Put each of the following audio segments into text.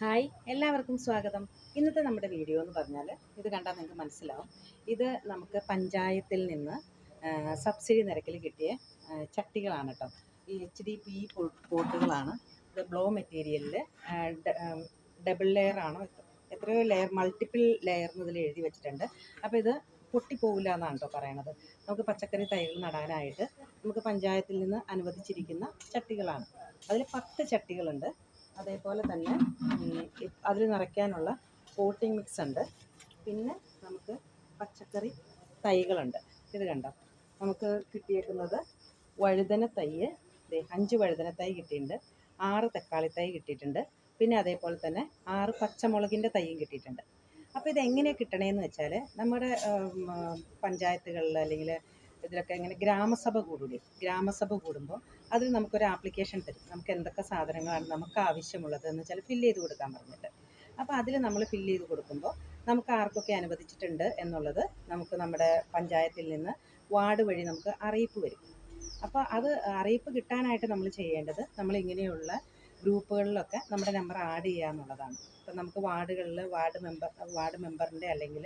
Hi എല്ലാവർക്കും സ്വാഗതം. ഇന്നത്തെ നമ്മുടെ വീഡിയോ എന്ന് പറഞ്ഞാൽ ഇത് കണ്ടാൽ നിങ്ങൾക്ക് മനസ്സിലാവും. ഇത് നമുക്ക് പഞ്ചായത്തിൽ നിന്ന് സബ്സിഡി നിരക്കിൽ കിട്ടിയ ചട്ടികളാണ് കേട്ടോ ഈ എച്ച് ഡി പി പോട്ടുകളാണ്. ഇത് ബ്ലോ മെറ്റീരിയലിൽ ഡബിൾ ലെയർ ആണോ. എത്രയോ ലെയർ മൾട്ടിപ്പിൾ ലെയർ എന്നതിൽ എഴുതി വെച്ചിട്ടുണ്ട്. അപ്പോൾ ഇത് പൊട്ടിപ്പോകില്ല എന്നാണ് കേട്ടോ പറയണത്. നമുക്ക് പച്ചക്കറി തൈകൾ നടാനായിട്ട് നമുക്ക് പഞ്ചായത്തിൽ നിന്ന് അനുവദിച്ചിരിക്കുന്ന ചട്ടികളാണ്. അതിൽ പത്ത് ചട്ടികളുണ്ട്. അതേപോലെ തന്നെ അതിൽ നിറയ്ക്കാനുള്ള കോട്ടിംഗ് മിക്സ് ഉണ്ട്. പിന്നെ നമുക്ക് പച്ചക്കറി തൈകളുണ്ട്. ഇത് കണ്ടോ? നമുക്ക് കിട്ടിയേക്കുന്നത് വഴുതന തൈ ദേ അഞ്ച് വഴുതന തൈ കിട്ടിയിട്ടുണ്ട്. ആറ് തക്കാളി തൈ കിട്ടിയിട്ടുണ്ട്. പിന്നെ അതേപോലെ തന്നെ ആറ് പച്ചമുളകിന്റെ തൈയും കിട്ടിയിട്ടുണ്ട്. അപ്പോൾ ഇത് എങ്ങനെയാണ് കിട്ടണേന്ന് വെച്ചാൽ നമ്മുടെ പഞ്ചായത്തുകളിൽ അല്ലെങ്കിൽ ഇതിലൊക്കെ ഇങ്ങനെ ഗ്രാമസഭ കൂടൂലേ ഗ്രാമസഭ കൂടുമ്പോൾ അതിൽ നമുക്കൊരു ആപ്ലിക്കേഷൻ തരും. നമുക്ക് എന്തൊക്കെ സാധനങ്ങളാണ് നമുക്ക് ആവശ്യമുള്ളത് എന്ന് വെച്ചാൽ ഫില്ല് ചെയ്ത് കൊടുക്കാൻ പറഞ്ഞിട്ട്. അപ്പോൾ അതിൽ നമ്മൾ ഫില്ല് ചെയ്ത് കൊടുക്കുമ്പോൾ നമുക്ക് ആർക്കൊക്കെ അനുവദിച്ചിട്ടുണ്ട് എന്നുള്ളത് നമുക്ക് നമ്മുടെ പഞ്ചായത്തിൽ നിന്ന് വാർഡ് വഴി നമുക്ക് അറിയിപ്പ് വരും. അപ്പോൾ അത് അറിയിപ്പ് കിട്ടാനായിട്ട് നമ്മൾ ചെയ്യേണ്ടത് നമ്മൾ ഇങ്ങനെയുള്ള ഗ്രൂപ്പുകളിലൊക്കെ നമ്മുടെ നമ്പർ ആഡ് ചെയ്യുക എന്നുള്ളതാണ് ഇപ്പം നമുക്ക് വാർഡുകളിൽ വാർഡ് മെമ്പർ വാർഡ് മെമ്പറിന്റെ അല്ലെങ്കിൽ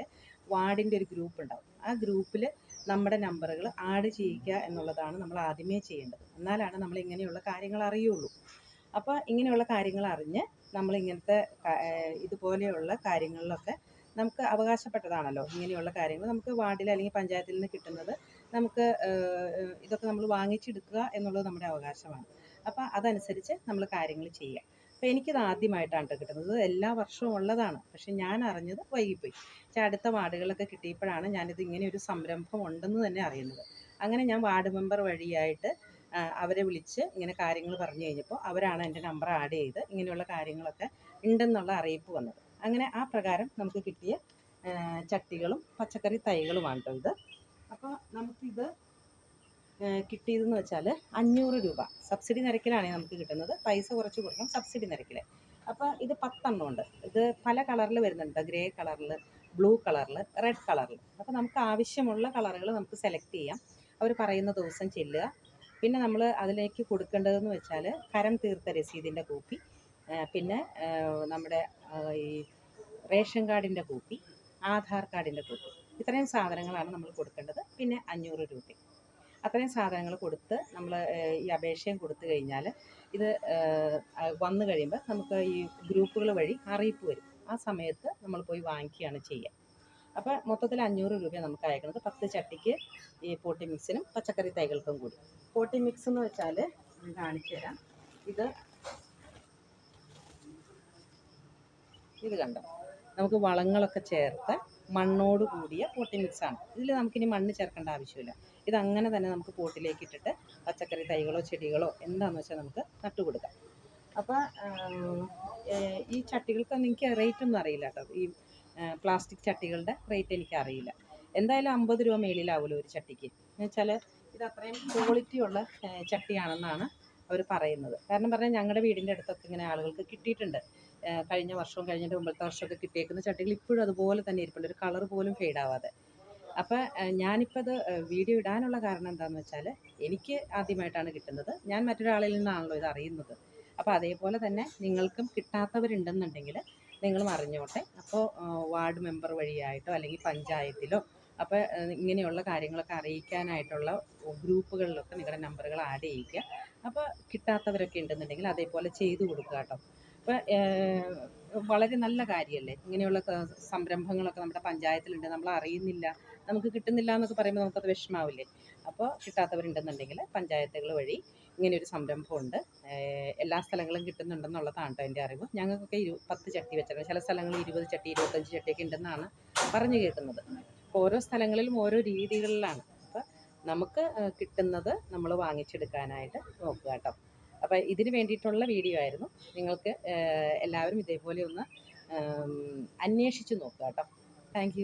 വാർഡിന്റെ ഒരു ഗ്രൂപ്പ് ഉണ്ടാവും. ആ ഗ്രൂപ്പിൽ നമ്മുടെ നമ്പറുകൾ ആഡ് ചെയ്യിക്കുക എന്നുള്ളതാണ് നമ്മൾ ആദ്യമേ ചെയ്യേണ്ടത്. എന്നാലാണ് നമ്മൾ ഇങ്ങനെയുള്ള കാര്യങ്ങൾ അറിയുള്ളൂ. അപ്പോൾ ഇങ്ങനെയുള്ള കാര്യങ്ങൾ അറിഞ്ഞ് നമ്മൾ ഇങ്ങനത്തെ ഇതുപോലെയുള്ള കാര്യങ്ങളിലൊക്കെ നമുക്ക് അവകാശപ്പെട്ടതാണല്ലോ. ഇങ്ങനെയുള്ള കാര്യങ്ങൾ നമുക്ക് വാർഡിൽ അല്ലെങ്കിൽ പഞ്ചായത്തിൽ നിന്ന് കിട്ടുന്നത് നമുക്ക് ഇതൊക്കെ നമ്മൾ വാങ്ങിച്ചെടുക്കുക എന്നുള്ളത് നമ്മുടെ അവകാശമാണ്. അപ്പോൾ അതനുസരിച്ച് നമ്മൾ കാര്യങ്ങൾ ചെയ്യുക. അപ്പോൾ എനിക്കിത് ആദ്യമായിട്ടാണ് ട്ടോ കിട്ടുന്നത്. എല്ലാ വർഷവും ഉള്ളതാണ്. പക്ഷെ ഞാൻ അറിഞ്ഞത് വൈകിപ്പോയി. പക്ഷേ അടുത്ത വാർഡുകളൊക്കെ കിട്ടിയപ്പോഴാണ് ഞാനിത് ഇങ്ങനെ ഒരു സംരംഭം ഉണ്ടെന്ന് തന്നെ അറിയുന്നത്. അങ്ങനെ ഞാൻ വാർഡ് മെമ്പർ വഴിയായിട്ട് അവരെ വിളിച്ച് ഇങ്ങനെ കാര്യങ്ങൾ പറഞ്ഞു കഴിഞ്ഞപ്പോൾ അവരാണ് എന്റെ നമ്പർ ആഡ് ചെയ്ത് ഇങ്ങനെയുള്ള കാര്യങ്ങളൊക്കെ ഉണ്ടെന്നുള്ള അറിയിപ്പ് വന്നത്. അങ്ങനെ ആ പ്രകാരം നമുക്ക് കിട്ടിയ ചട്ടികളും പച്ചക്കറി തൈകളുമാണ് കേട്ടോ ഇത്. അപ്പോൾ നമുക്കിത് കിട്ടിയതെന്ന് വെച്ചാൽ അഞ്ഞൂറ് രൂപ. സബ്സിഡി നിരക്കിലാണ് നമുക്ക് കിട്ടുന്നത്. പൈസ കുറച്ച് കൊടുക്കണം സബ്സിഡി നിരക്കിൽ അപ്പോൾ ഇത് പത്തെണ്ണം ഉണ്ട്. ഇത് പല കളറിൽ വരുന്നുണ്ട്. ഗ്രേ കളറിൽ ബ്ലൂ കളറിൽ റെഡ് കളറിൽ അപ്പോൾ നമുക്ക് ആവശ്യമുള്ള കളറുകൾ നമുക്ക് സെലക്ട് ചെയ്യാം. അവർ പറയുന്ന ദിവസം ചെല്ലുക. പിന്നെ നമ്മൾ അതിലേക്ക് കൊടുക്കേണ്ടതെന്ന് വെച്ചാൽ കരം തീർത്ത രസീതിന്റെ കോപ്പി പിന്നെ നമ്മുടെ ഈ റേഷൻ കാർഡിന്റെ കോപ്പി ആധാർ കാർഡിന്റെ കോപ്പി. ഇത്രയും സാധനങ്ങളാണ് നമ്മൾ കൊടുക്കേണ്ടത്. പിന്നെ അഞ്ഞൂറ് രൂപ. അത്രയും സാധനങ്ങൾ കൊടുത്ത് നമ്മൾ ഈ അപേക്ഷയും കൊടുത്തു കഴിഞ്ഞാൽ ഇത് വന്നു കഴിയുമ്പോൾ നമുക്ക് ഈ ഗ്രൂപ്പുകൾ വഴി അറിയിപ്പ് വരും. ആ സമയത്ത് നമ്മൾ പോയി വാങ്ങിക്കുകയാണ് ചെയ്യുക അപ്പോൾ മൊത്തത്തിൽ അഞ്ഞൂറ് രൂപ നമുക്ക് അയക്കുന്നത് പത്ത് ചട്ടിക്ക് ഈ പോട്ടി മിക്സിനും പച്ചക്കറി തൈകൾക്കും കൂടി. പോട്ടി മിക്സ് എന്ന് വെച്ചാൽ ഞാൻ കാണിച്ചു തരാം. ഇത് ഇത് കണ്ടോ? നമുക്ക് വളങ്ങളൊക്കെ ചേർത്ത് മണ്ണോട് കൂടിയ പോട്ടി മിക്സാണ്. ഇതിൽ നമുക്കിനി മണ്ണ് ചേർക്കേണ്ട ആവശ്യമില്ല. ഇത് അങ്ങനെ തന്നെ നമുക്ക് പോട്ടിലേക്ക് ഇട്ടിട്ട് പച്ചക്കറി തൈകളോ ചെടികളോ എന്താണെന്ന് വെച്ചാൽ നമുക്ക് നട്ടുകൊടുക്കാം അപ്പോൾ ഈ ചട്ടികൾക്ക് എനിക്ക് റേറ്റ് ഒന്നും അറിയില്ല കേട്ടോ. ഈ പ്ലാസ്റ്റിക് ചട്ടികളുടെ റേറ്റ് എനിക്ക് അറിയില്ല. എന്തായാലും അമ്പത് രൂപ മേളിലാവുമല്ലോ ഒരു ചട്ടിക്ക്. എന്ന് വെച്ചാൽ ഇത് അത്രയും ക്വാളിറ്റി ഉള്ള ചട്ടിയാണെന്നാണ് അവർ പറയുന്നത്. കാരണം പറഞ്ഞാൽ ഞങ്ങളുടെ വീടിന്റെ അടുത്തൊക്കെ ഇങ്ങനെ ആളുകൾക്ക് കിട്ടിയിട്ടുണ്ട്. കഴിഞ്ഞ വർഷവും കഴിഞ്ഞിട്ട് മുമ്പത്തെ വർഷമൊക്കെ കിട്ടിയേക്കുന്ന ചട്ടികൾ ഇപ്പോഴും അതുപോലെ തന്നെ ഇരിപ്പുണ്ട്. ഒരു കളർ പോലും ഫെയ്ഡ് ആവാതെ അപ്പോൾ ഞാനിപ്പോൾ അത് വീഡിയോ ഇടാനുള്ള കാരണം എന്താണെന്ന് വെച്ചാൽ എനിക്ക് ആദ്യമായിട്ടാണ് കിട്ടുന്നത്. ഞാൻ മറ്റൊരാളിൽ നിന്നാണല്ലോ ഇത് അറിയുന്നത്. അപ്പോൾ അതേപോലെ തന്നെ നിങ്ങൾക്കും കിട്ടാത്തവരുണ്ടെന്നുണ്ടെങ്കിൽ നിങ്ങളും അറിഞ്ഞോട്ടെ. അപ്പോൾ വാർഡ് മെമ്പർ വഴിയായിട്ടോ അല്ലെങ്കിൽ പഞ്ചായത്തിലോ അപ്പോൾ ഇങ്ങനെയുള്ള കാര്യങ്ങളൊക്കെ അറിയിക്കാനായിട്ടുള്ള ഗ്രൂപ്പുകളിലൊക്കെ നിങ്ങളുടെ നമ്പറുകൾ ആഡ് ചെയ്യുക. അപ്പോൾ കിട്ടാത്തവരൊക്കെ ഉണ്ടെന്നുണ്ടെങ്കിൽ അതേപോലെ ചെയ്തു കൊടുക്കുക കേട്ടോ. അപ്പോൾ വളരെ നല്ല കാര്യമല്ലേ? ഇങ്ങനെയുള്ള സംരംഭങ്ങളൊക്കെ നമ്മുടെ പഞ്ചായത്തിലുണ്ട്. നമ്മൾ അറിയുന്നില്ല. നമുക്ക് കിട്ടുന്നില്ല എന്നൊക്കെ പറയുമ്പോൾ നമുക്കത് വിഷമാവില്ലേ? അപ്പോൾ കിട്ടാത്തവരുണ്ടെന്നുണ്ടെങ്കിൽ പഞ്ചായത്തുകൾ വഴി ഇങ്ങനെ ഒരു സംരംഭമുണ്ട് എല്ലാ സ്ഥലങ്ങളും കിട്ടുന്നുണ്ടെന്നുള്ളതാണ് കേട്ടോ എന്റെ അറിവ്. ഞങ്ങൾക്കൊക്കെ ഇരു പത്ത് ചട്ടി വെച്ചിട്ടുണ്ട്. ചില സ്ഥലങ്ങളിൽ ഇരുപത് ചട്ടി ഇരുപത്തഞ്ച് ചട്ടിയൊക്കെ ഉണ്ടെന്നാണ് പറഞ്ഞു കേൾക്കുന്നത്. ഓരോ സ്ഥലങ്ങളിലും ഓരോ രീതികളിലാണ്. അപ്പം നമുക്ക് കിട്ടുന്നത് നമ്മൾ വാങ്ങിച്ചെടുക്കാനായിട്ട് നോക്കുക കേട്ടോ. അപ്പോൾ ഇതിന് വേണ്ടിയിട്ടുള്ള വീഡിയോ ആയിരുന്നു. നിങ്ങൾക്ക് എല്ലാവരും ഇതേപോലെ ഒന്ന് അന്വേഷിച്ച് നോക്കുക കേട്ടോ. താങ്ക്